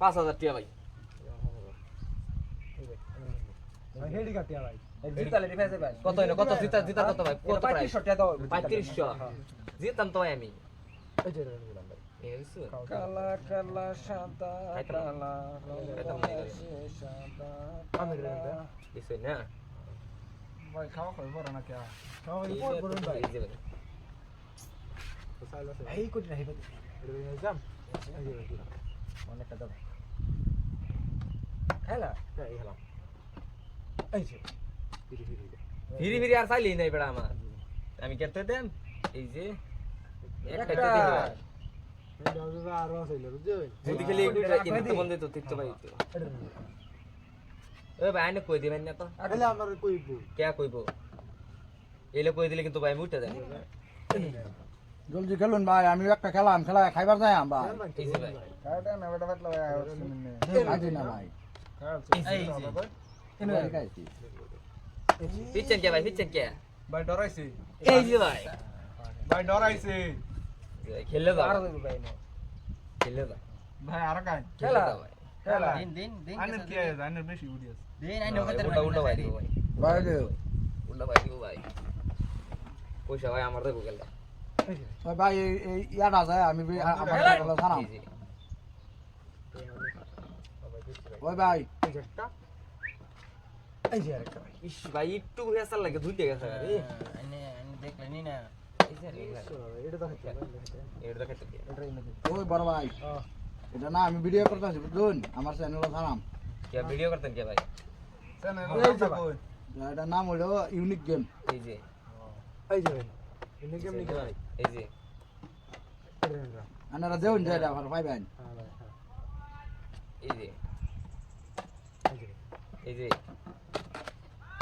পাঁচ হাজার টাকা ভাই। হেডি কাটিয়া ভাই? জিতালে ডিফেন্সে ভাই। কত হইল? কত জিতা জিতা কত ভাই? কত পঁয়ত্রিশশো টাকা পঁয়ত্রিশশো। হ্যাঁ। জিতাম তো ভাই আমি? কালা কালা সাদা কালা না ভাই খাওয়া খাওয়া বড় না কে খাওয়া ভাই। এই কোটি না এই অনেকটা দাও। খেলা হ্যাঁ এই হলাম এই যে ফিরি ফিরি আর চাইলেই নাই বেড়া আমার। আমি কেটে দেন এই যে একটা। ভাই। আরও আছে যদি খেলি। বন্ধ তো তীর্থ ভাই তো। আইনে কই দিবেন না তো? তাহলে আমার কইব। কে কইব? এলে কই দিলে কিন্তু ভাই আমি উঠে দেন জলদি খেলুন ভাই আমি একটা খেলাম খেলা খাইবার যাই ভাই। না বেটা না ভাই। পিচ্ছেন কে ভাই পিচ্ছেন কে ভাই ডরাইছে। এই যে ভাই। ভাই ডরাইছে। খেললে দাও আর ভাই না। খেললে দাও ভাই আর কাই খেলা। খেলা ভাই। খেলা। দিন দিন দিন আনের কি আছে? আনের বেশি উড়ি আছে। দিন আইন উল্টা ওখানে উল্টা ভাই। ভাই ভাই উল্টা ভাই ভাই। পয়সা ভাই আমার দেবো গেল ভাই ইয়াটা যায় আমি আমার খেলা জানাম এই যে ওই ভাই এই যে একটা। এই যে আরেকটা ভাই। ইস ভাই একটু হেসার লাগে ধুইতে গেছে রে আইনে আইনে দেখলে নি না। এটা হ্যাঁ না আমি ভিডিও করতেছি বুঝুন আমার চ্যানেলে ভিডিও করতেন কে ভাই? এটার নাম হলো ইউনিক গেম এই যে। এই যে ইনে গেম নি ভাই। এই যে। আপনারা দেউন ভাই ভাই। হ্যাঁ হ্যাঁ। এই যে। এই যে।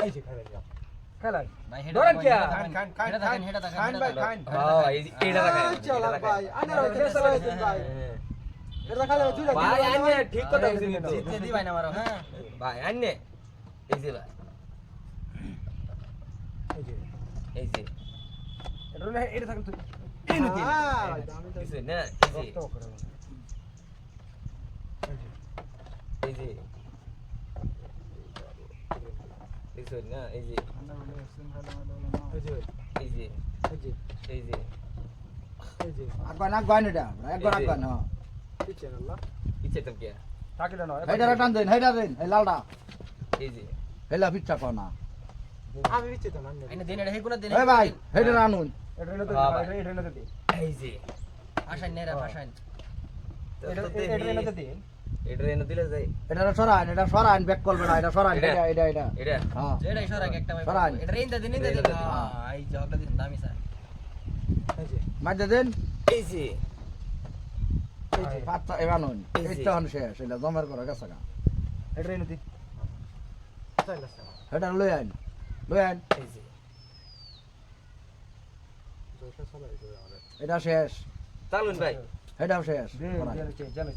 এই যে খাইবে যা খেলা ভাই হেডা ধরেন কি? খান খান খান হেডা হেডা দেখেন খান ভাই খান। হ্যাঁ এই যে এটা দেখায় চলা ভাই আনার ফেসলা হইছে ভাই হ্যাঁ। এটা খালে দুইটা ভাই আন্নে ঠিক কথা বলছি কিন্তু। জিততে দি ভাই না মারো হ্যাঁ। ভাই আন্নে এই যে ভাই। এই যে। এই যে। এটা না এটা থাকলে তুই এই হ্যাঁ আমি তো। কিছু না এই যে। এই যে। কিছু না এই যে এই যে এই যে এই যে আগান আগান এটা যে। আগান হ্যাঁ চ্যানেল না ইচ্ছে তো কে থাকলে না হেইটা টান দেন হেইটা দেন এই লালটা এই যে হেলা পিচ্ছা কো না আমি বিচ্ছে তো না আইনে দিন এটা হেগুনা দিন এই ভাই হেইটা আনুন এটা না তো। এটা না তো এই যে আসাইন নেরা আসাইন এটা এটা না তো দেখি। এটা এনে দিলে যাই। এটা সরান এটা সরান ব্যাক করবে না এটা সরান এটা? এটা এটা এটা। এটা। হ্যাঁ। যেটা ইশারা একটা সরান। এটা রেন দিন দিন দিন। রেইন দা দিন। এই জগটা দিন দামি স্যার। এই দেন। এই যে। পাঁচটা এবার নুন এইটা হন শেষ এটা জমার করে গেছে এটা এটা লই লই এই যে। এটা শেষ। চালুন ভাই। এটাও শেষ। চালু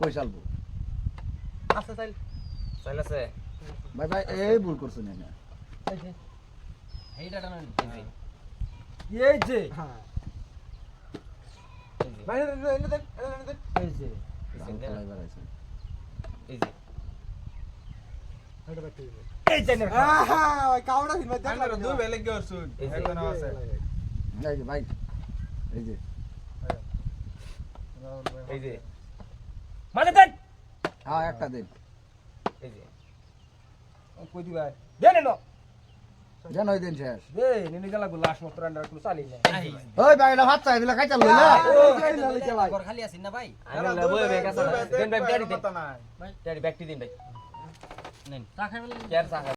কই চালবো চাইল। চাইল আছে? ভাই ভাই এই ভুল করছেন না এইটা টানো এই যে। এই যে। হ্যাঁ। দেন দেন এনে দেন এই যে। একটা দিন এই যে কই দিবা দে না ওই দিন শেষ দে নিনি গেলা লাশ মত রান্ডার কোনো চালি না ওই ভাই এটা ভাত চাই দিলে খাই চালু না ঘর খালি আছিস না ভাই দেন ভাই গাড়ি দেন নাই গাড়ি ব্যাগটি দিন ভাই নেন চা খাইবেন কেয়ার চা খাই